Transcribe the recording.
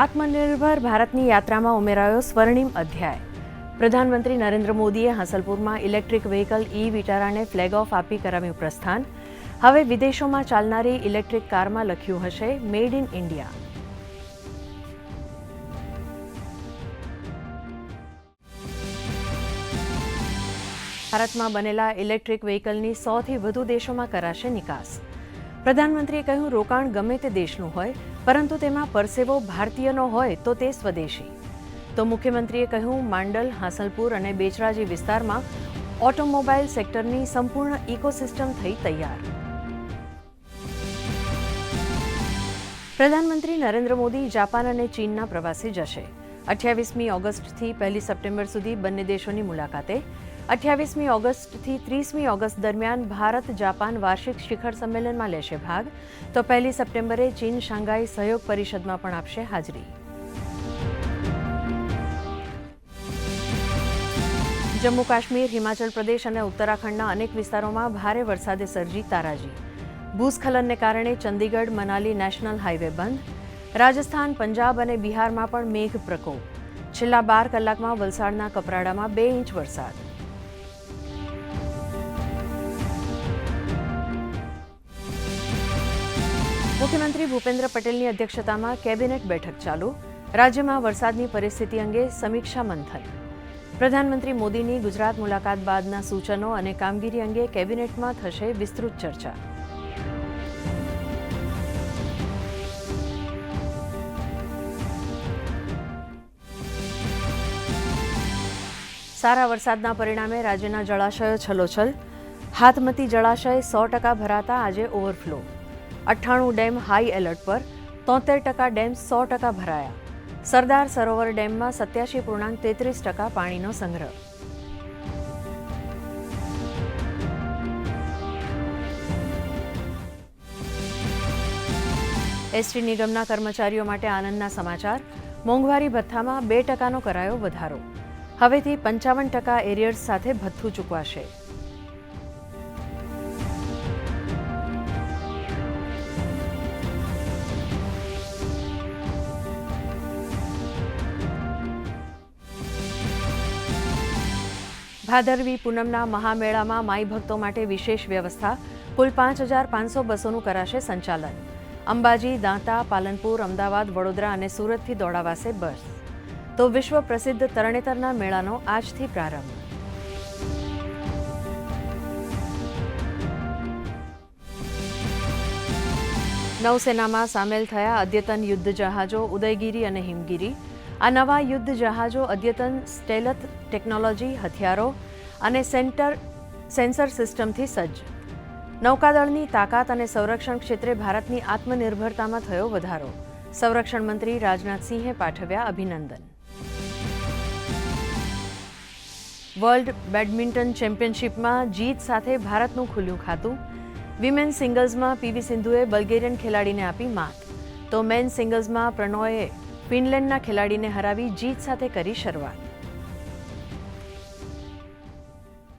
આત્મનિર્ભર ભારતની યાત્રામાં ઉમેરાયો સ્વર્ણિમ અધ્યાય. પ્રધાનમંત્રી નરેન્દ્ર મોદીએ હાંસલપુરમાં ઇલેક્ટ્રિક વ્હીકલ ઈ વિટારાને ફ્લેગ ઓફ આપી કરાવ્યું પ્રસ્થાન. હવે વિદેશોમાં ચાલનારી ઇલેક્ટ્રિક કારમાં લખ્યું હશે મેડ ઇન ઇન્ડિયા ભારતમાં બનેલા ઇલેક્ટ્રિક વ્હીકલની સોથી વધુ દેશોમાં કરાશે નિકાસ. પ્રધાનમંત્રીએ કહ્યું, રોકાણ ગમે તે દેશનું હોય, પરંતુ તેમાં પરસેવો ભારતીયનો હોય તો તે સ્વદેશી. તો મુખ્યમંત્રીએ કહ્યું, માંડલ, હાંસલપુર અને બેચરાજી વિસ્તારમાં ઓટોમોબાઈલ સેક્ટરની સંપૂર્ણ ઇકોસિસ્ટમ થઈ તૈયાર. પ્રધાનમંત્રી નરેન્દ્ર મોદી જાપાન અને ચીનના પ્રવાસે જશે. અઠ્યાવીસમી ઓગસ્ટથી પહેલી સપ્ટેમ્બર સુધી બંને દેશોની મુલાકાતે અઠ્યાવીસમી ઓગસ્ટથી ત્રીસમી ઓગસ્ટ દરમિયાન ભારત જાપાન વાર્ષિક શિખર સંમેલનમાં લેશે ભાગ. તો પહેલી સપ્ટેમ્બરે ચીન શાંઘાઈ સહયોગ પરિષદમાં પણ આપશે હાજરી. જમ્મુ કાશ્મીર હિમાચલ પ્રદેશ અને ઉત્તરાખંડના અનેક વિસ્તારોમાં ભારે વરસાદે સર્જી તારાજી. ભૂસ્ખલનને કારણે ચંદીગઢ, મનાલી નેશનલ હાઈવે બંધ. રાજસ્થાન, પંજાબ અને બિહારમાં પણ મેઘ પ્રકોપ છેલ્લા બાર કલાકમાં વલસાડના કપરાડામાં બે ઇંચ વરસાદ. મુખ્યમંત્રી ભૂપેન્દ્ર પટેલની અધ્યક્ષતામાં કેબિનેટ બેઠક ચાલુ. રાજ્યમાં વરસાદની પરિસ્થિતિ અંગે સમીક્ષા મંથન. પ્રધાનમંત્રી મોદીની ગુજરાત મુલાકાત બાદના સૂચનો અને કામગીરી અંગે કેબિનેટમાં થશે વિસ્તૃત ચર્ચા. સારા વરસાદના પરિણામે રાજ્યના જળાશયો છલોછલ. હાથમતી જળાશય સો ટકા ભરાતા આજે ઓવરફ્લો. અઠ્ઠાણું ડેમ હાઈ એલર્ટ પર, તોતેર ટકા ડેમ સો ટકા ભરાયા. સરદાર સરોવર ડેમમાં સત્યાસી પૂર્ણાંક તેત્રીસ ટકા પાણીનો સંગ્રહ. એસટી નિગમના કર્મચારીઓ માટે આનંદના સમાચાર. મોંઘવારી ભથ્થામાં બે ટકાનો કરાયો વધારો. હવેથી પંચાવન ટકા એરિયર્સ સાથે ભથ્થું ચૂકવાશે. ભાદરવી પૂનમના મહામેળામાં માઈ ભક્તો માટે વિશેષ વ્યવસ્થા. કુલ પાંચ હજાર પાંચસો બસોનું કરાશે સંચાલન. અંબાજી, દાંતા, પાલનપુર, અમદાવાદ, વડોદરા અને સુરતથી દોડાવાશે બસ. તો વિશ્વ પ્રસિદ્ધ તરણેતરના મેળાનો આજથી પ્રારંભ. નૌસેનામાં સામેલ થયા અદ્યતન યુદ્ધ જહાજો, ઉદયગીરી અને હિમગીરી. આ નવા યુદ્ધ જહાજો અદ્યતન સ્ટેલથ ટેકનોલોજી, હથિયારો અને સેન્ટર સેન્સર સિસ્ટમથી સજ્જ. નૌકાદળની તાકાત અને સંરક્ષણ ક્ષેત્રે ભારતની આત્મનિર્ભરતામાં થયો વધારો. સંરક્ષણ મંત્રી રાજનાથસિંહે પાઠવ્યા અભિનંદન. વર્લ્ડ બેડમિન્ટન ચેમ્પિયનશિપમાં જીત સાથે ભારતનું ખુલ્યું ખાતું. વિમેન સિંગલ્સમાં પીવી સિંધુએ બલ્ગેરિયન ખેલાડીને આપી માત. તો મેન સિંગલ્સમાં પ્રણોયે ફિનલેન્ડના ખેલાડીને હરાવી જીત સાથે કરી શરૂઆત.